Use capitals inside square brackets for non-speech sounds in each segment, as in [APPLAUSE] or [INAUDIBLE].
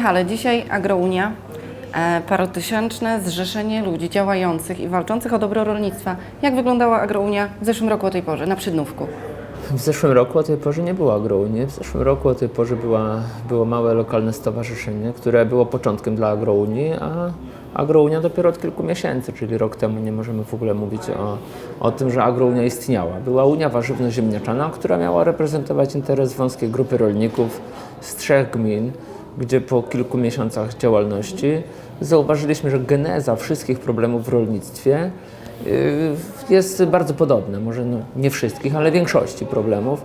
Michale, dzisiaj Agrounia, e, parotysięczne zrzeszenie ludzi działających i walczących o dobro rolnictwa. Jak wyglądała Agrounia w zeszłym roku o tej porze, na Przydnówku? W zeszłym roku o tej porze nie było agrounii. W zeszłym roku o tej porze była, było małe lokalne stowarzyszenie, które było początkiem dla agrounii, a agrounia dopiero od kilku miesięcy, czyli rok temu nie możemy w ogóle mówić o, o tym, że agrounia istniała. Była Unia Warzywno-Ziemniaczana, która miała reprezentować interes wąskiej grupy rolników z trzech gmin, gdzie po kilku miesiącach działalności zauważyliśmy, że geneza wszystkich problemów w rolnictwie y, jest bardzo podobna, może no nie wszystkich, ale większości problemów.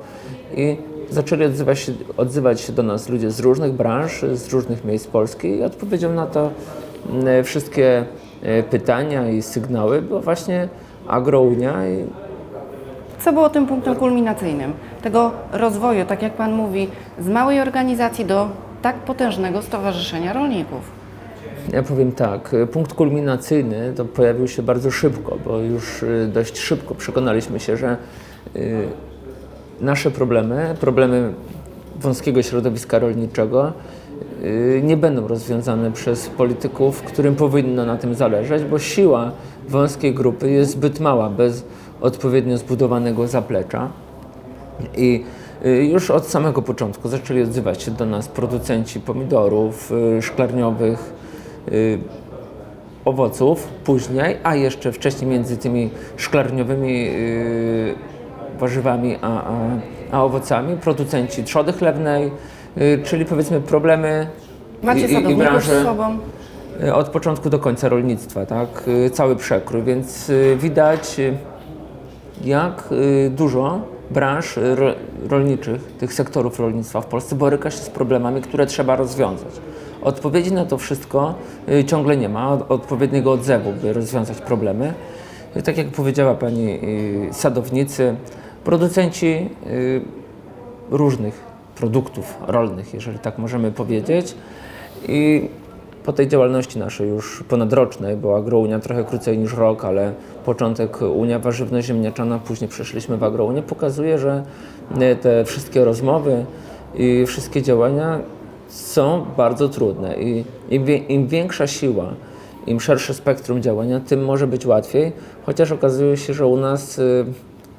I zaczęli odzywać się, odzywać się do nas ludzie z różnych branż, z różnych miejsc Polski i odpowiedzią na to mm, wszystkie e, pytania i sygnały była właśnie agrounia i Co było tym punktem kulminacyjnym tego rozwoju, tak jak Pan mówi, z małej organizacji do tak potężnego stowarzyszenia rolników? Ja powiem tak, punkt kulminacyjny to pojawił się bardzo szybko, bo już y, dość szybko przekonaliśmy się, że y, nasze problemy, problemy wąskiego środowiska rolniczego y, nie będą rozwiązane przez polityków, którym powinno na tym zależeć, bo siła wąskiej grupy jest zbyt mała bez odpowiednio zbudowanego zaplecza. I już od samego początku zaczęli odzywać się do nas producenci pomidorów y, szklarniowych, y, owoców później, a jeszcze wcześniej między tymi szklarniowymi y, warzywami a, a, a owocami producenci trzody chlewnej, y, czyli powiedzmy problemy Macie i, i, i sadowników branże z sobą? y, od początku do końca rolnictwa, tak? Y, Cały przekrój, więc y, widać y, jak y, dużo branż ro, rolniczych, tych sektorów rolnictwa w Polsce boryka się z problemami, które trzeba rozwiązać. Odpowiedzi na to wszystko y, ciągle nie ma, od, odpowiedniego odzewu, by rozwiązać problemy. Tak jak powiedziała pani, y, sadownicy, producenci y, różnych produktów rolnych, jeżeli tak możemy powiedzieć. I po tej działalności naszej już ponadrocznej, bo agrounia trochę krócej niż rok, ale początek Unia Warzywno-Ziemniaczana, później przeszliśmy w agrounię, pokazuje, że e, te wszystkie rozmowy i wszystkie działania są bardzo trudne. I im, wie, im większa siła, im szersze spektrum działania, tym może być łatwiej, chociaż okazuje się, że u nas y,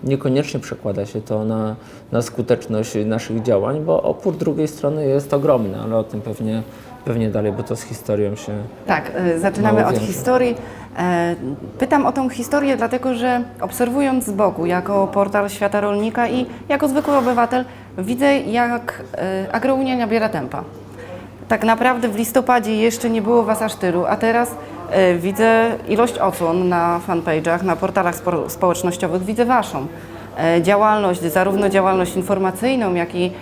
niekoniecznie przekłada się to na, na skuteczność naszych działań, bo opór drugiej strony jest ogromny, ale o tym pewnie, pewnie dalej, bo to z historią się Tak, y, zaczynamy od historii. E, Pytam o tą historię, dlatego że obserwując z boku, jako portal Świata Rolnika i jako zwykły obywatel, widzę, jak e, agrounia nabiera tempa. Tak naprawdę w listopadzie jeszcze nie było Was aż tylu, a teraz e, widzę ilość odsłon na fanpage'ach, na portalach spo- społecznościowych, widzę Waszą. Działalność, zarówno działalność informacyjną, jak i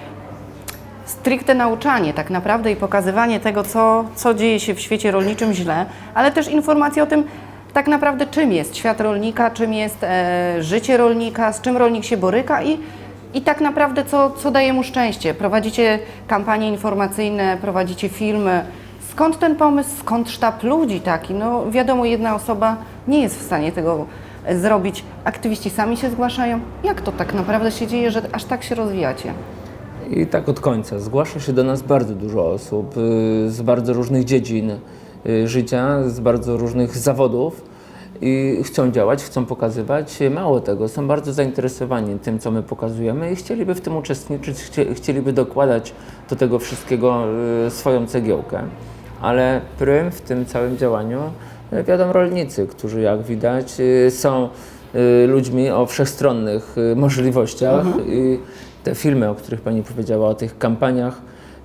stricte nauczanie tak naprawdę i pokazywanie tego, co, co dzieje się w świecie rolniczym źle, ale też informacje o tym, tak naprawdę czym jest świat rolnika, czym jest e, życie rolnika, z czym rolnik się boryka i, i tak naprawdę co, co daje mu szczęście. Prowadzicie kampanie informacyjne, prowadzicie filmy. Skąd ten pomysł, skąd sztab ludzi taki? No wiadomo, jedna osoba nie jest w stanie tego e, zrobić. Aktywiści sami się zgłaszają. Jak to tak naprawdę się dzieje, że aż tak się rozwijacie? I tak od końca. Zgłasza się do nas bardzo dużo osób y, z bardzo różnych dziedzin y, życia, z bardzo różnych zawodów i chcą działać, chcą pokazywać. Mało tego, są bardzo zainteresowani tym, co my pokazujemy i chcieliby w tym uczestniczyć, chcie- chcieliby dokładać do tego wszystkiego y, swoją cegiełkę. Ale prym w tym całym działaniu wiadomo rolnicy, którzy jak widać są ludźmi o wszechstronnych możliwościach i te filmy, o których Pani powiedziała, o tych kampaniach,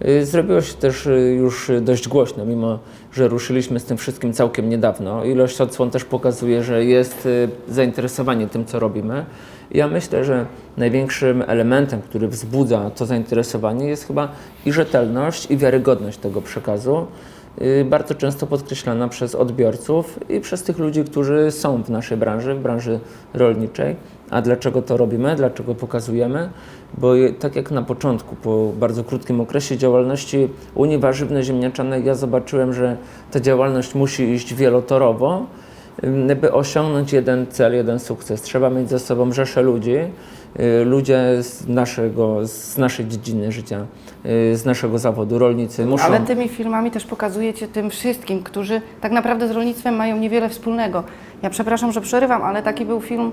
y, zrobiło się też y, już dość głośno, mimo że ruszyliśmy z tym wszystkim całkiem niedawno. Ilość odsłon też pokazuje, że jest y, zainteresowanie tym, co robimy. Ja myślę, że największym elementem, który wzbudza to zainteresowanie jest chyba i rzetelność, i wiarygodność tego przekazu bardzo często podkreślana przez odbiorców i przez tych ludzi, którzy są w naszej branży, w branży rolniczej. A dlaczego to robimy? Dlaczego pokazujemy? Bo tak jak na początku, po bardzo krótkim okresie działalności Unii Warzywno-Ziemniaczanej, ja zobaczyłem, że ta działalność musi iść wielotorowo by osiągnąć jeden cel, jeden sukces. Trzeba mieć ze sobą rzeszę ludzi, y, ludzie z, naszego, z naszej dziedziny życia, y, z naszego zawodu, rolnicy muszą... Ale tymi filmami też pokazujecie tym wszystkim, którzy tak naprawdę z rolnictwem mają niewiele wspólnego. Ja przepraszam, że przerywam, ale taki był film,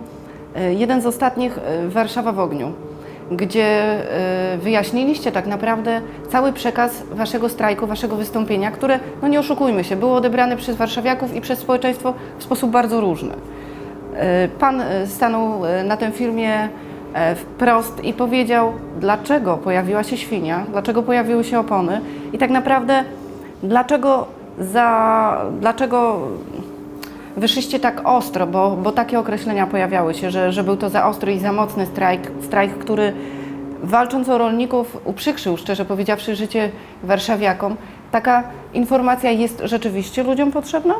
jeden z ostatnich, y, Warszawa w ogniu, gdzie y, wyjaśniliście tak naprawdę cały przekaz waszego strajku, waszego wystąpienia, które, no nie oszukujmy się, było odebrane przez warszawiaków i przez społeczeństwo w sposób bardzo różny. Pan stanął na tym filmie e, wprost i powiedział, dlaczego pojawiła się świnia, dlaczego pojawiły się opony i tak naprawdę dlaczego, za, dlaczego wyszliście tak ostro, bo, bo takie określenia pojawiały się, że, że był to za ostry i za mocny strajk, strajk, który walcząc o rolników uprzykrzył, szczerze powiedziawszy, życie warszawiakom. Taka informacja jest rzeczywiście ludziom potrzebna?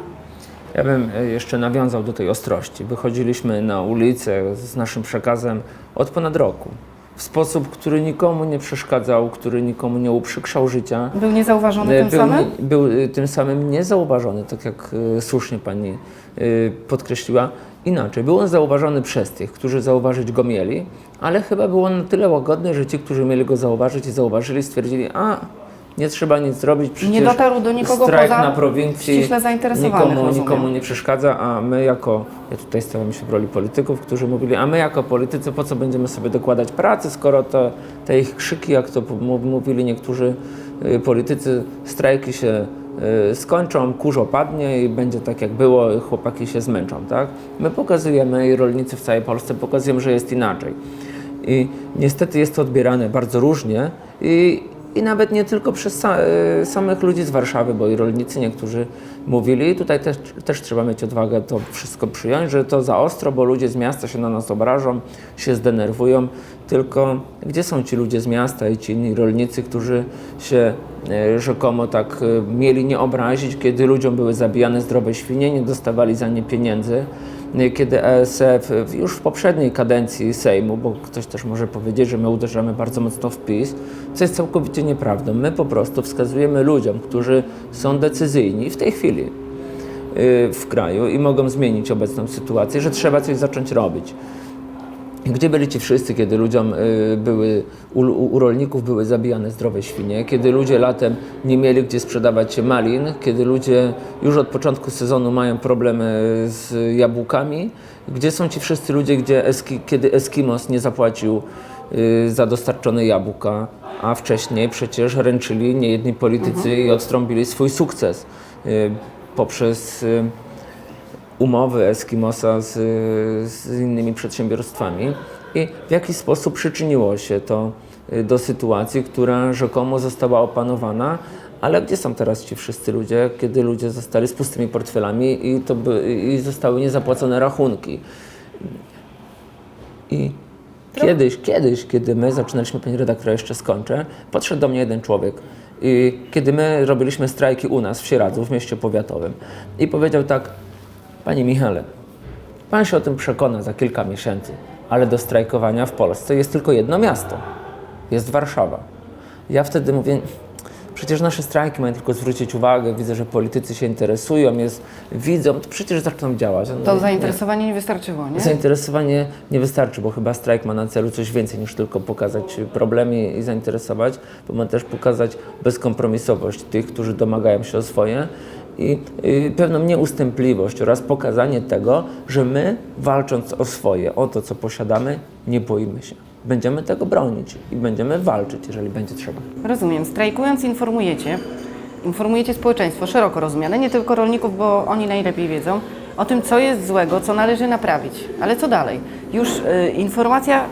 Ja bym e, jeszcze nawiązał do tej ostrości. Wychodziliśmy na ulicę z naszym przekazem od ponad roku. W sposób, który nikomu nie przeszkadzał, który nikomu nie uprzykrzał życia. Był niezauważony E, tym był, samym? nie- był e, tym samym niezauważony, tak jak e, słusznie pani podkreśliła. Inaczej, był on zauważony przez tych, którzy zauważyć go mieli, ale chyba był on na tyle łagodny, że ci, którzy mieli go zauważyć i zauważyli, stwierdzili, a nie trzeba nic zrobić, przecież Nie dotarł do nikogo strajk poza na prowincji nikomu, nikomu nie przeszkadza, a my jako, ja tutaj stawiam się w roli polityków, którzy mówili, a my jako politycy po co będziemy sobie dokładać pracy, skoro to, te ich krzyki, jak to mówili niektórzy y, politycy, strajki się y, skończą, kurz opadnie i będzie tak jak było, i chłopaki się zmęczą, tak? My pokazujemy i rolnicy w całej Polsce pokazują, że jest inaczej. I niestety jest to odbierane bardzo różnie i, i nawet nie tylko przez y, samych ludzi z Warszawy, bo i rolnicy niektórzy mówili, tutaj też, też trzeba mieć odwagę to wszystko przyjąć, że to za ostro, bo ludzie z miasta się na nas obrażą, się zdenerwują, tylko gdzie są ci ludzie z miasta i ci inni rolnicy, którzy się y, rzekomo tak y, mieli nie obrazić, kiedy ludziom były zabijane zdrowe świnie, nie dostawali za nie pieniędzy, kiedy ESF już w poprzedniej kadencji Sejmu, bo ktoś też może powiedzieć, że my uderzamy bardzo mocno w PiS, co jest całkowicie nieprawdą. My po prostu wskazujemy ludziom, którzy są decyzyjni w tej chwili yy, w kraju i mogą zmienić obecną sytuację, że trzeba coś zacząć robić. Gdzie byli ci wszyscy, kiedy ludziom y, były, u, u rolników były zabijane zdrowe świnie, kiedy ludzie latem nie mieli gdzie sprzedawać malin, kiedy ludzie już od początku sezonu mają problemy z jabłkami? Gdzie są ci wszyscy ludzie, gdzie eski, kiedy Eskimos nie zapłacił y, za dostarczone jabłka, a wcześniej przecież ręczyli niejedni politycy i odtrąbili swój sukces y, poprzez y, umowy Eskimosa z, z innymi przedsiębiorstwami i w jaki sposób przyczyniło się to y, do sytuacji, która rzekomo została opanowana, ale gdzie są teraz ci wszyscy ludzie, kiedy ludzie zostali z pustymi portfelami i, to by, i zostały niezapłacone rachunki. I kiedyś, kiedyś, kiedy my zaczynaliśmy, pani redaktor, jeszcze skończę, podszedł do mnie jeden człowiek. I kiedy my robiliśmy strajki u nas w Sieradzu, w mieście powiatowym, i powiedział tak, Panie Michale, Pan się o tym przekona za kilka miesięcy, ale do strajkowania w Polsce jest tylko jedno miasto. Jest Warszawa. Ja wtedy mówię, przecież nasze strajki mają tylko zwrócić uwagę, widzę, że politycy się interesują, jest, widzą, to przecież zaczną działać. On To zainteresowanie nie wystarczyło, nie? Zainteresowanie nie wystarczy, bo chyba strajk ma na celu coś więcej niż tylko pokazać problemy i zainteresować, bo ma też pokazać bezkompromisowość tych, którzy domagają się o swoje i y, pewną nieustępliwość oraz pokazanie tego, że my walcząc o swoje, o to co posiadamy, nie boimy się. Będziemy tego bronić i będziemy walczyć, jeżeli będzie trzeba. Rozumiem. Strajkując informujecie, informujecie społeczeństwo, szeroko rozumiane, nie tylko rolników, bo oni najlepiej wiedzą, o tym, co jest złego, co należy naprawić. Ale co dalej? Już y, informacja,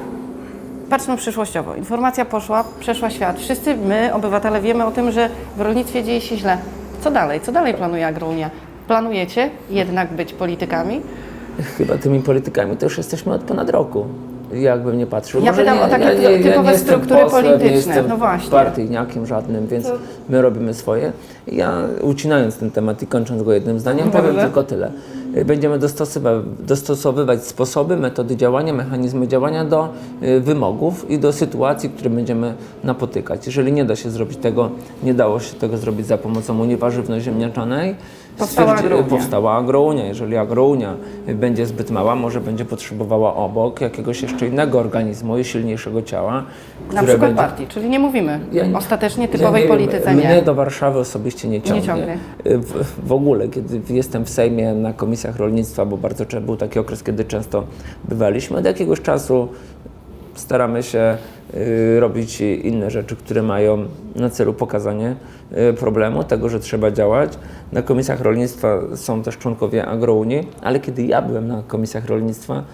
patrzmy przyszłościowo, informacja poszła, przeszła świat. Wszyscy my, obywatele, wiemy o tym, że w rolnictwie dzieje się źle. Co dalej? Co dalej planuje Agrounia? Planujecie jednak być politykami? Chyba tymi politykami to już jesteśmy od ponad roku. Jakbym nie patrzył. Ja Może pytam nie, o takie ja, nie, typowe ja struktury posłem, polityczne. No właśnie. partyjniakiem żadnym, więc my robimy swoje. Ja ucinając ten temat i kończąc go jednym zdaniem, powiem Dobrze. tylko tyle. Będziemy dostosowywać, sposoby, metody działania, mechanizmy działania do y, wymogów i do sytuacji, które będziemy napotykać. Jeżeli nie da się zrobić tego, nie dało się tego zrobić za pomocą Unii Warzywno-Ziemniaczanej, Powstała agrounia. powstała agrounia. Jeżeli agrounia będzie zbyt mała, może będzie potrzebowała obok jakiegoś jeszcze innego organizmu i silniejszego ciała, Na przykład będzie... partii, czyli nie mówimy Ja nie- ostatecznie Ja typowej nie wiem, polityce Mnie nie. do Warszawy osobiście nie ciągnie. ciągnie. W, w ogóle, kiedy jestem w Sejmie na komisjach rolnictwa, bo bardzo był taki okres, kiedy często bywaliśmy, od jakiegoś czasu staramy się y, robić inne rzeczy, które mają na celu pokazanie y, problemu, tego, że trzeba działać. Na komisjach rolnictwa są też członkowie agrounii, ale kiedy ja byłem na komisjach rolnictwa,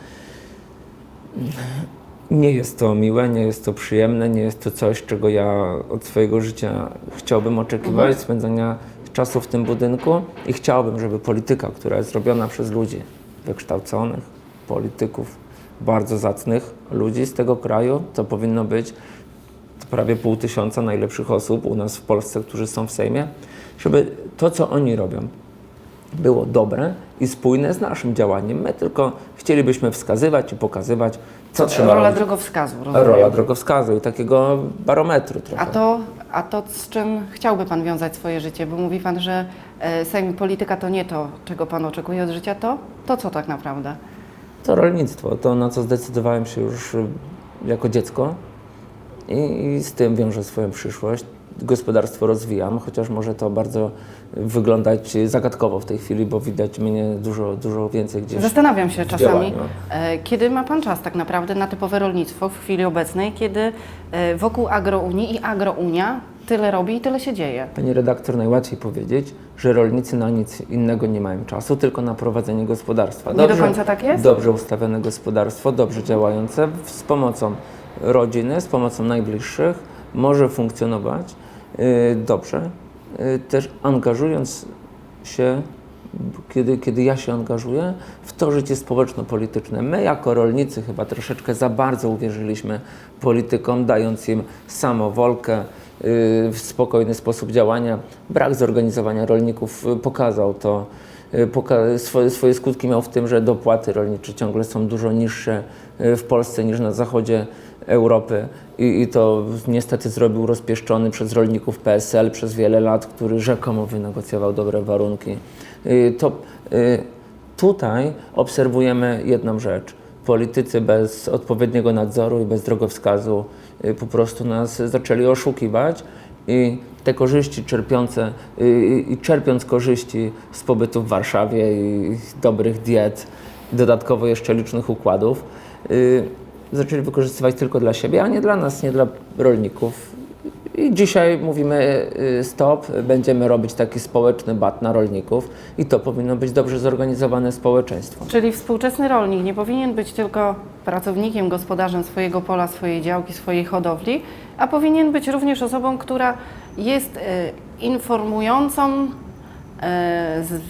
nie jest to miłe, nie jest to przyjemne, nie jest to coś, czego ja od swojego życia chciałbym oczekiwać, spędzania czasu w tym budynku i chciałbym, żeby polityka, która jest robiona przez ludzi wykształconych, polityków, bardzo zacnych ludzi z tego kraju, to powinno być prawie pół tysiąca najlepszych osób u nas w Polsce, którzy są w Sejmie, żeby to, co oni robią, było dobre i spójne z naszym działaniem. My tylko chcielibyśmy wskazywać i pokazywać, co trzeba Rola robić. drogowskazu, rozumiem. Rola drogowskazu i takiego barometru trochę. A to, a to z czym chciałby Pan wiązać swoje życie? Bo mówi Pan, że e, Sejm polityka to nie to, czego Pan oczekuje od życia, to, to co tak naprawdę? To rolnictwo, to na co zdecydowałem się już y, jako dziecko i, i z tym wiążę swoją przyszłość. Gospodarstwo rozwijam, chociaż może to bardzo wyglądać zagadkowo w tej chwili, bo widać mnie dużo, dużo więcej gdzieś. Zastanawiam się czasami, e, kiedy ma Pan czas tak naprawdę na typowe rolnictwo w chwili obecnej, kiedy e, wokół agrounii i agrounia tyle robi i tyle się dzieje. Pani redaktor, najłatwiej powiedzieć, że rolnicy na nic innego nie mają czasu, tylko na prowadzenie gospodarstwa. Nie do końca tak jest? Dobrze ustawione gospodarstwo, dobrze działające, z pomocą rodziny, z pomocą najbliższych, może funkcjonować y, dobrze, y, też angażując się, kiedy, kiedy ja się angażuję, w to życie społeczno-polityczne. My jako rolnicy chyba troszeczkę za bardzo uwierzyliśmy politykom, dając im samowolkę, w spokojny sposób działania. Brak zorganizowania rolników y, pokazał to, y, poka- swoje, swoje skutki miał w tym, że dopłaty rolnicze ciągle są dużo niższe y, w Polsce niż na zachodzie Europy i, i to niestety zrobił rozpieszczony przez rolników PSL przez wiele lat, który rzekomo wynegocjował dobre warunki. Y, To y, tutaj obserwujemy jedną rzecz. Politycy bez odpowiedniego nadzoru i bez drogowskazu y, po prostu nas zaczęli oszukiwać i te korzyści czerpiące y, i czerpiąc korzyści z pobytu w Warszawie i dobrych diet, dodatkowo jeszcze licznych układów, y, zaczęli wykorzystywać tylko dla siebie, a nie dla nas, nie dla rolników. I dzisiaj mówimy y, stop, będziemy robić taki społeczny bat na rolników i to powinno być dobrze zorganizowane społeczeństwo. Czyli współczesny rolnik nie powinien być tylko pracownikiem, gospodarzem swojego pola, swojej działki, swojej hodowli, a powinien być również osobą, która jest e, informującą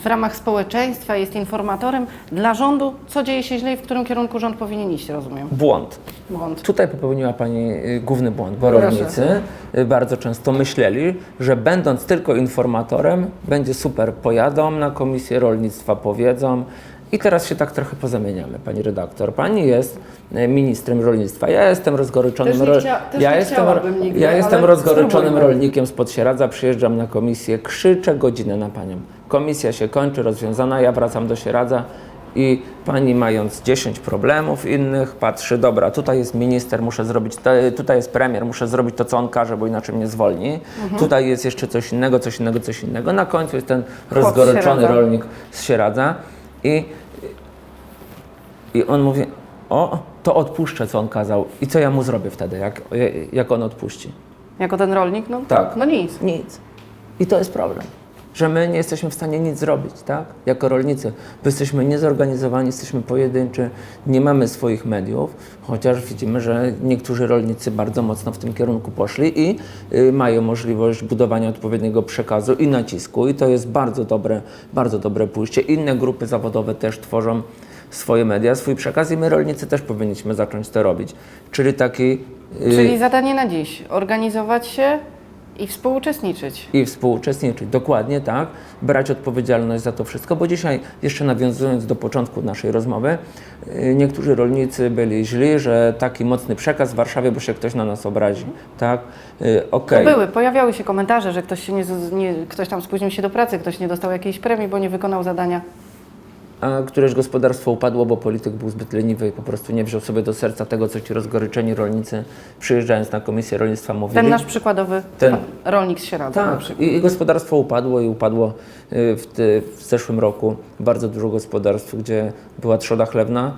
w ramach społeczeństwa, jest informatorem dla rządu, co dzieje się źle i w którym kierunku rząd powinien iść, rozumiem. Błąd. Błąd. Tutaj popełniła Pani y, główny błąd, bo Proszę. rolnicy y, bardzo często myśleli, że będąc tylko informatorem, będzie super, pojadą na komisję rolnictwa, powiedzą. I teraz się tak trochę pozamieniamy, Pani redaktor. Pani jest y, ministrem rolnictwa. Ja jestem rozgoryczonym, Też nie ro- chcia- też ja nie jestem, chciałabym nigdy, ja jestem rozgoryczonym rolnikiem spod Sieradza, przyjeżdżam na komisję, krzyczę godzinę na Panią. Komisja się kończy, rozwiązana, ja wracam do Sieradza i Pani mając 10 problemów innych, patrzy, dobra, tutaj jest minister, muszę zrobić, to, tutaj jest premier, muszę zrobić to, co on każe, bo inaczej mnie zwolni. Tutaj jest jeszcze coś innego, coś innego, coś innego. Na końcu jest ten rozgoryczony rolnik z Sieradza i, i on mówi, o, to odpuszczę, co on kazał. I co ja mu zrobię wtedy, jak, jak on odpuści? Jako ten rolnik? No, Tak. no nic. Nic. I to jest problem. Że my nie jesteśmy w stanie nic zrobić, tak? Jako rolnicy. Bo jesteśmy niezorganizowani, jesteśmy pojedynczy, nie mamy swoich mediów, chociaż widzimy, że niektórzy rolnicy bardzo mocno w tym kierunku poszli i y, mają możliwość budowania odpowiedniego przekazu i nacisku. I to jest bardzo dobre, bardzo dobre pójście. Inne grupy zawodowe też tworzą swoje media, swój przekaz i my rolnicy też powinniśmy zacząć to robić. Czyli taki... y, Czyli zadanie na dziś, organizować się I współuczestniczyć. i współuczestniczyć. Dokładnie tak, brać odpowiedzialność za to wszystko, bo dzisiaj, jeszcze nawiązując do początku naszej rozmowy, y, niektórzy rolnicy byli źli, że taki mocny przekaz w Warszawie, bo się ktoś na nas obrazi. Tak, Y, okej. To były, pojawiały się komentarze, że ktoś, się nie, nie, ktoś tam spóźnił się do pracy, ktoś nie dostał jakiejś premii, bo nie wykonał zadania. A któreś gospodarstwo upadło, bo polityk był zbyt leniwy i po prostu nie wziął sobie do serca tego, co ci rozgoryczeni rolnicy, przyjeżdżając na Komisję Rolnictwa mówili. Ten nasz przykładowy Ten- rolnik z Sieradza. Tak, i, i gospodarstwo upadło i upadło y, w, ty, w zeszłym roku bardzo dużo gospodarstw, gdzie była trzoda chlewna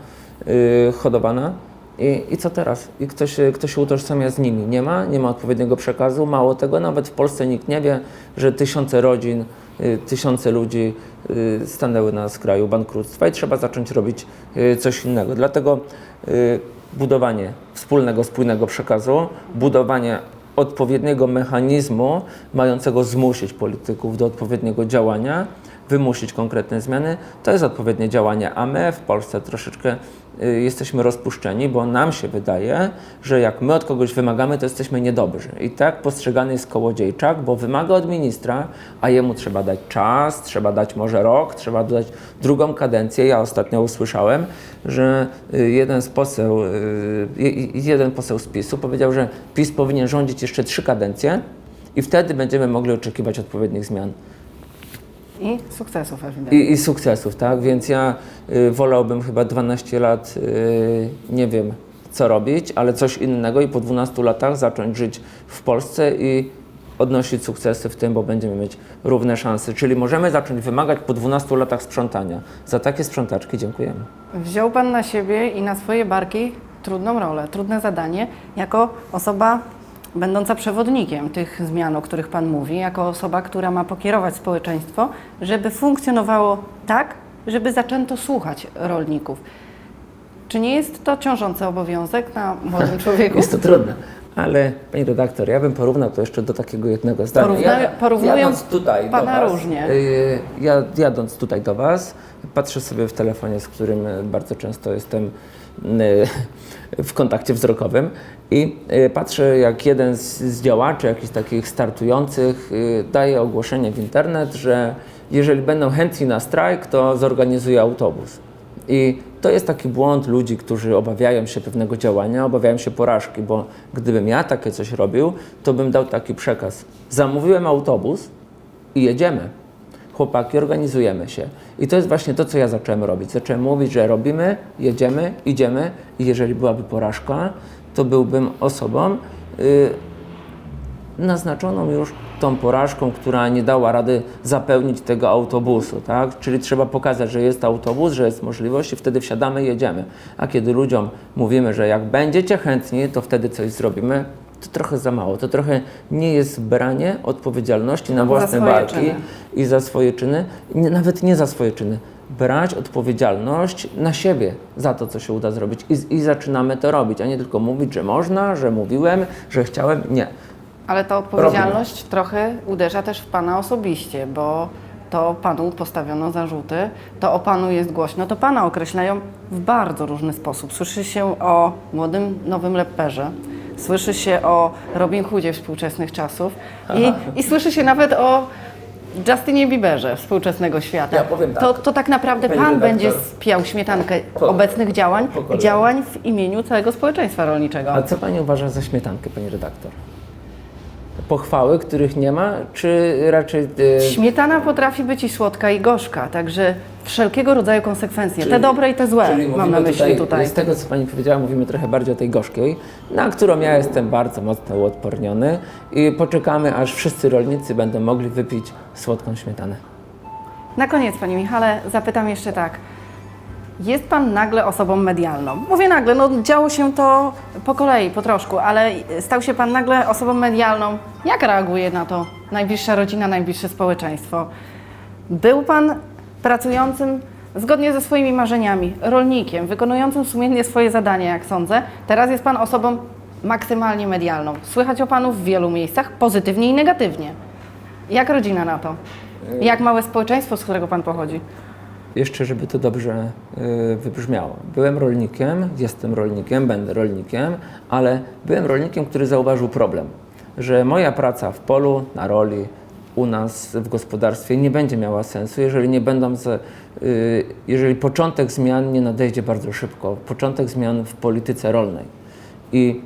y, hodowana. I, I co teraz? I kto się, kto się utożsamia z nimi? Nie ma, nie ma odpowiedniego przekazu. Mało tego, nawet w Polsce nikt nie wie, że tysiące rodzin, y, tysiące ludzi y, stanęły na skraju bankructwa i trzeba zacząć robić y, coś innego. Dlatego y, budowanie wspólnego, spójnego przekazu, budowanie odpowiedniego mechanizmu mającego zmusić polityków do odpowiedniego działania, wymusić konkretne zmiany, to jest odpowiednie działanie, a my w Polsce troszeczkę y, jesteśmy rozpuszczeni, bo nam się wydaje, że jak my od kogoś wymagamy, to jesteśmy niedobrzy. I tak postrzegany jest kołodziejczak, bo wymaga od ministra, a jemu trzeba dać czas, trzeba dać może rok, trzeba dać drugą kadencję. Ja ostatnio usłyszałem, że y, jeden z poseł, y, je- jeden poseł z PiSu powiedział, że PiS powinien rządzić jeszcze trzy kadencje i wtedy będziemy mogli oczekiwać odpowiednich zmian I sukcesów ewidentnie. i, i sukcesów, tak? Więc ja y, wolałbym chyba 12 lat, y, nie wiem co robić, ale coś innego i po 12 latach zacząć żyć w Polsce i odnosić sukcesy w tym, bo będziemy mieć równe szanse. Czyli możemy zacząć wymagać po 12 latach sprzątania. Za takie sprzątaczki dziękujemy. Wziął Pan na siebie i na swoje barki trudną rolę, trudne zadanie, jako osoba będąca przewodnikiem tych zmian, o których Pan mówi, jako osoba, która ma pokierować społeczeństwo, żeby funkcjonowało tak, żeby zaczęto słuchać rolników. Czy nie jest to ciążący obowiązek na młodym [LAUGHS] człowieku? Jest to trudne. Ale pani redaktor, ja bym porównał to jeszcze do takiego jednego zdania. Porówna- porównując jadąc tutaj pana do was, różnie. y, ja, jadąc tutaj do Was, patrzę sobie w telefonie, z którym bardzo często jestem y, w kontakcie wzrokowym i y, patrzę, jak jeden z, z działaczy, jakichś takich startujących, y, daje ogłoszenie w internet, że jeżeli będą chętni na strajk, to zorganizuje autobus. I to jest taki błąd ludzi, którzy obawiają się pewnego działania, obawiają się porażki, bo gdybym ja takie coś robił, to bym dał taki przekaz. Zamówiłem autobus i jedziemy. Chłopaki, organizujemy się. I to jest właśnie to, co ja zacząłem robić. Zacząłem mówić, że robimy, jedziemy, idziemy i jeżeli byłaby porażka, to byłbym osobą, y, naznaczoną już tą porażką, która nie dała rady zapełnić tego autobusu, tak? Czyli trzeba pokazać, że jest autobus, że jest możliwość i wtedy wsiadamy i jedziemy. A kiedy ludziom mówimy, że jak będziecie chętni, to wtedy coś zrobimy, to trochę za mało. To trochę nie jest branie odpowiedzialności na własne barki czyny. i za swoje czyny, nie, nawet nie za swoje czyny. Brać odpowiedzialność na siebie za to, co się uda zrobić i, i zaczynamy to robić, a nie tylko mówić, że można, że mówiłem, że chciałem. Nie. Ale ta odpowiedzialność trochę uderza też w Pana osobiście, bo to Panu postawiono zarzuty, to o Panu jest głośno, to Pana określają w bardzo różny sposób. Słyszy się o młodym, nowym leperze, słyszy się o Robin Hoodzie współczesnych czasów i, i słyszy się nawet o Justinie Bieberze współczesnego świata. Ja powiem tak. To, to tak naprawdę Pani Pan redaktor. będzie spijał śmietankę Po- obecnych działań, działań w imieniu całego społeczeństwa rolniczego. A co Pani uważa za śmietankę, Pani redaktor? Pochwały, których nie ma, czy raczej... e, Śmietana potrafi być i słodka, i gorzka, także wszelkiego rodzaju konsekwencje, te dobre i te złe, Czyli mam na myśli tutaj. Z tego, co Pani powiedziała, mówimy trochę bardziej o tej gorzkiej, na którą ja jestem bardzo mocno uodporniony i poczekamy, aż wszyscy rolnicy będą mogli wypić słodką śmietanę. Na koniec, Panie Michale, zapytam jeszcze tak. Jest Pan nagle osobą medialną. Mówię nagle, no działo się to po kolei, po troszku, ale stał się Pan nagle osobą medialną. Jak reaguje na to najbliższa rodzina, najbliższe społeczeństwo? Był Pan pracującym zgodnie ze swoimi marzeniami, rolnikiem, wykonującym sumiennie swoje zadania, jak sądzę. Teraz jest Pan osobą maksymalnie medialną. Słychać o Panu w wielu miejscach, pozytywnie i negatywnie. Jak rodzina na to? Jak małe społeczeństwo, z którego Pan pochodzi? Jeszcze, żeby to dobrze y, wybrzmiało. Byłem rolnikiem, jestem rolnikiem, będę rolnikiem, ale byłem rolnikiem, który zauważył problem. że moja praca w polu, na roli, u nas w gospodarstwie nie będzie miała sensu, jeżeli nie będą, z, y, jeżeli początek zmian nie nadejdzie bardzo szybko, początek zmian w polityce rolnej. I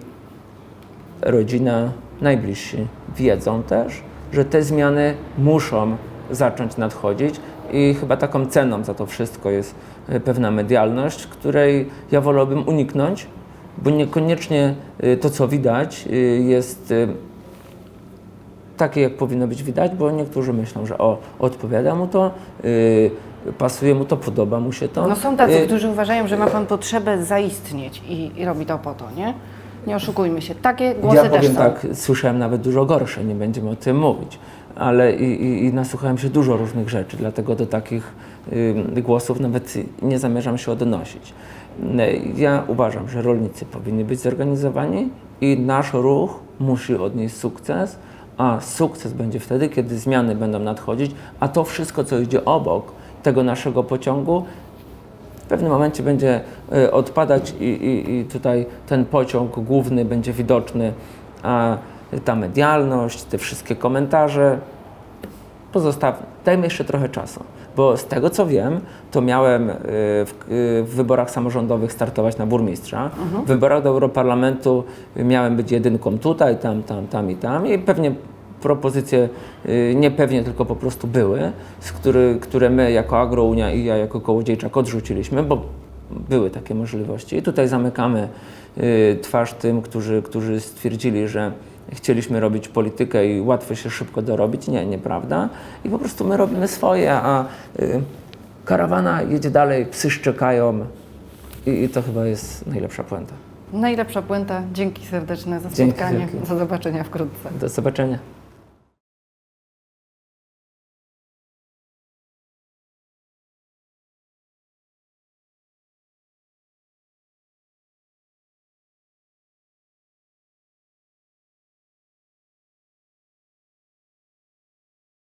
rodzina, najbliżsi wiedzą też, że te zmiany muszą zacząć nadchodzić i chyba taką ceną za to wszystko jest e, pewna medialność, której ja wolałbym uniknąć, bo niekoniecznie e, to, co widać, e, jest takie, jak powinno być widać, bo niektórzy myślą, że o, odpowiada mu to, pasuje mu to, podoba mu się to. No są tacy, którzy uważają, że ma Pan potrzebę zaistnieć i, i robi to po to, nie? Nie oszukujmy się. Takie głosy Ja też powiem są. tak, słyszałem nawet dużo gorsze, nie będziemy o tym mówić, ale i, i, i nasłuchałem się dużo różnych rzeczy, dlatego do takich y, głosów nawet nie zamierzam się odnosić. Y, Ja uważam, że rolnicy powinni być zorganizowani i nasz ruch musi odnieść sukces, a sukces będzie wtedy, kiedy zmiany będą nadchodzić, a to wszystko, co idzie obok tego naszego pociągu, w pewnym momencie będzie e, odpadać i, i, i tutaj ten pociąg główny będzie widoczny, a ta medialność, te wszystkie komentarze pozostaw, dajmy jeszcze trochę czasu. Bo z tego co wiem, to miałem e, w, e, w wyborach samorządowych startować na burmistrza. W wyborach do Europarlamentu miałem być jedynką tutaj, tam, tam, tam i tam. I pewnie propozycje e, nie pewnie, tylko po prostu były, z który, które my jako Agrounia i ja jako Kołodziejczak odrzuciliśmy, bo były takie możliwości. I tutaj zamykamy y, twarz tym, którzy, którzy stwierdzili, że chcieliśmy robić politykę i łatwo się szybko dorobić. Nie, nieprawda. I po prostu my robimy swoje, a y, karawana jedzie dalej, psy szczekają i, i to chyba jest najlepsza puenta. Najlepsza puenta. Dzięki serdeczne za Dzięki spotkanie. wielkie. Do zobaczenia wkrótce. Do zobaczenia.